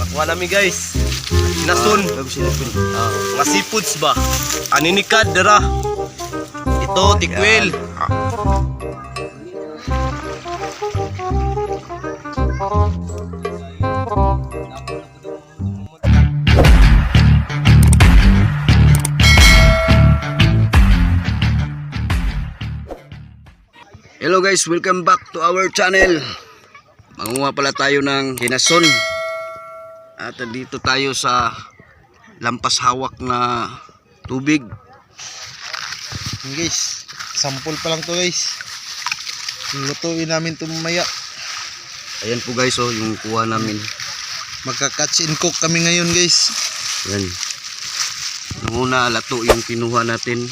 Makuha namin guys. Nasun. Ah, mga seafoods ba? Aninikad dara. Ito, tikwil. Hello guys, welcome back to our channel. Mangunguha pala tayo ng kinason. At dito tayo sa lampas hawak na tubig. Yun, guys, sample pa lang to guys. Lutuin namin to mamaya. Ayan po guys, oh, yung kuha namin. Magka-catch and cook kami ngayon guys. Yan. Nung una, lato yung kinuha natin.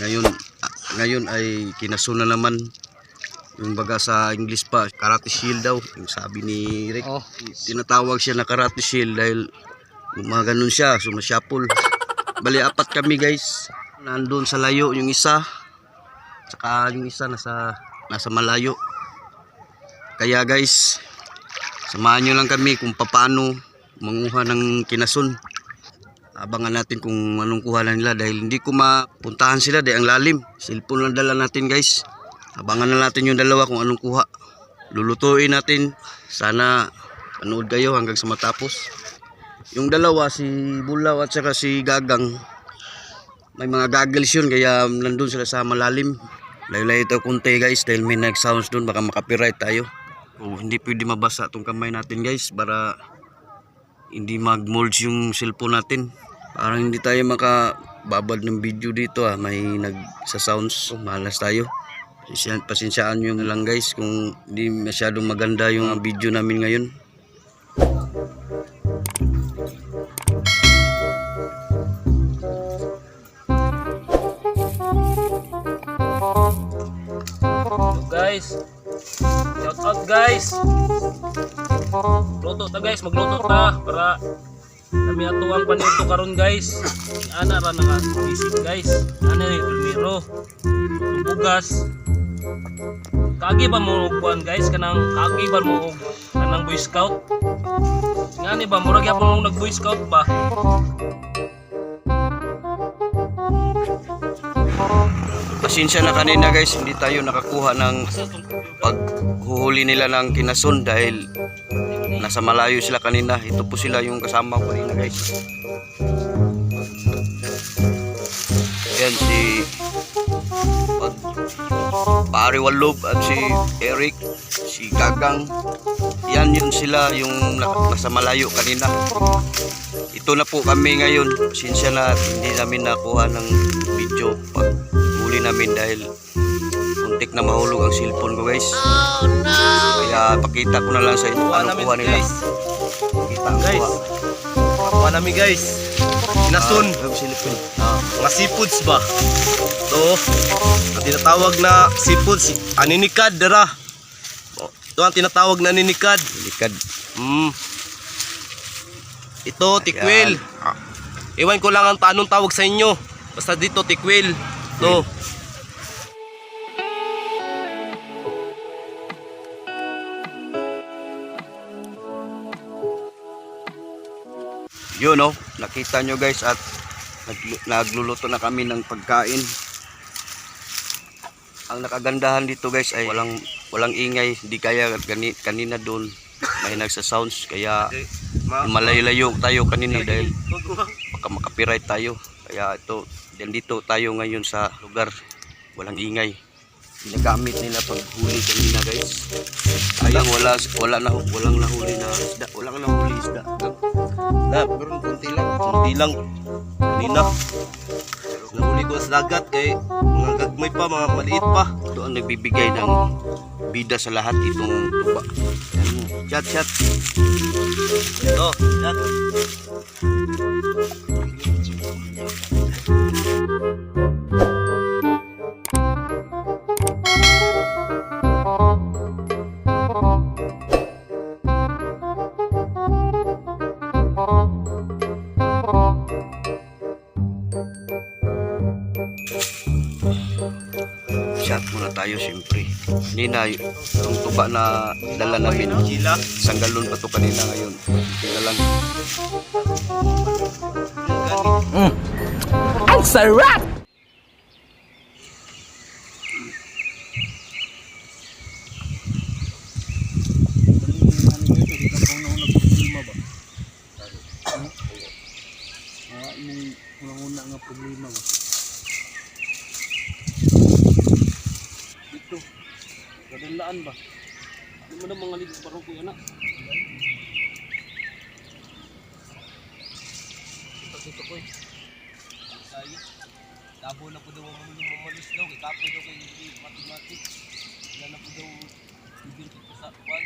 Ngayon, ah, ngayon ay kinaso na naman. Yung baga sa English pa, karate shield daw. Yung sabi ni Rick. Oh, Tinatawag siya na karate shield dahil mga ganun siya, sumasyapol. Bali, apat kami guys. Nandun sa layo yung isa. Tsaka yung isa nasa, nasa malayo. Kaya guys, samahan nyo lang kami kung paano manguha ng kinason. Abangan natin kung anong kuha nila dahil hindi ko mapuntahan sila dahil ang lalim. Cellphone lang dala natin guys. Abangan na natin yung dalawa kung anong kuha. Lulutuin natin. Sana panood kayo hanggang sa matapos. Yung dalawa, si Bulaw at saka si Gagang, may mga goggles yun kaya nandun sila sa malalim. Layo-layo ito kunti guys dahil may nag-sounds dun baka makapiright tayo. Oh, hindi pwede mabasa itong kamay natin guys para hindi mag-molds yung cellphone natin. Parang hindi tayo makababad ng video dito ah. May nag-sounds. Malas tayo. Pasensya- Pasensyaan nyo na lang guys kung hindi masyadong maganda yung video namin ngayon. guys. Shout out guys. Luto ta guys, magluto ta para kami atuang panito karon guys. Ana ra naka visit guys. Ana ni Primero. Bugas. Kagi ba mo og kuan guys kanang kagi ba mo kanang Boy Scout? Ngani ba murag yapon mo nag Boy Scout ba? Pasensya na kanina guys, hindi tayo nakakuha ng paghuhuli nila ng kinason dahil nasa malayo sila kanina. Ito po sila yung kasama ko kanina guys. Yan si Pare Walob at si Eric, si Gagang. Yan yun sila yung na- nasa malayo kanina. Ito na po kami ngayon. Pasensya na hindi namin nakuha ng video pag huli namin dahil muntik na mahulog ang cellphone ko guys. Kaya pakita ko na lang sa inyo ano kuha nila. guys. Pakita ang Guys. kuha. Namin guys. Nasun. Ah, cellphone. Ah, mga seafoods ba? Ito, ang tinatawag na seafoods, aninikad dara. Oh, Ito ang tinatawag na aninikad. Likad. Mm. Ito, tikwil. Iwan ko lang ang tanong tawag sa inyo. Basta dito, tikwil. Ito. Yun oh, nakita nyo guys at naglu- nagluluto na kami ng pagkain. Ang nakagandahan dito guys ay walang walang ingay, hindi kaya kanina doon may nagsa-sounds kaya malayo-layo tayo kanina dahil baka makapiright tayo. Kaya ito, dito tayo ngayon sa lugar walang ingay. Ginagamit nila pag huli kanina guys. Ayang wala wala na walang nahuli na isda, walang nahuli isda. Na, pero konti lang. Konti lang. Kanina. Nahuli ko sa dagat kay mga gagmay pa, mga maliit pa. Ito ang nagbibigay ng bida sa lahat itong tuba. Chat, chat. Ito, yan. Shot muna tayo siyempre. Hindi na yung tuba na dala namin. Isang galon pa to kanina ngayon. Hindi lang. Ang sarap! Una-una nga problema ba? Dito. Kadandaan ba? Di mo na mga ligas barong ko anak. Dito ko eh. Sayo. Labo na po daw ang mga mamalis daw. Kapo daw kayo mati-mati. Wala na po daw bibinti ko sa kwan.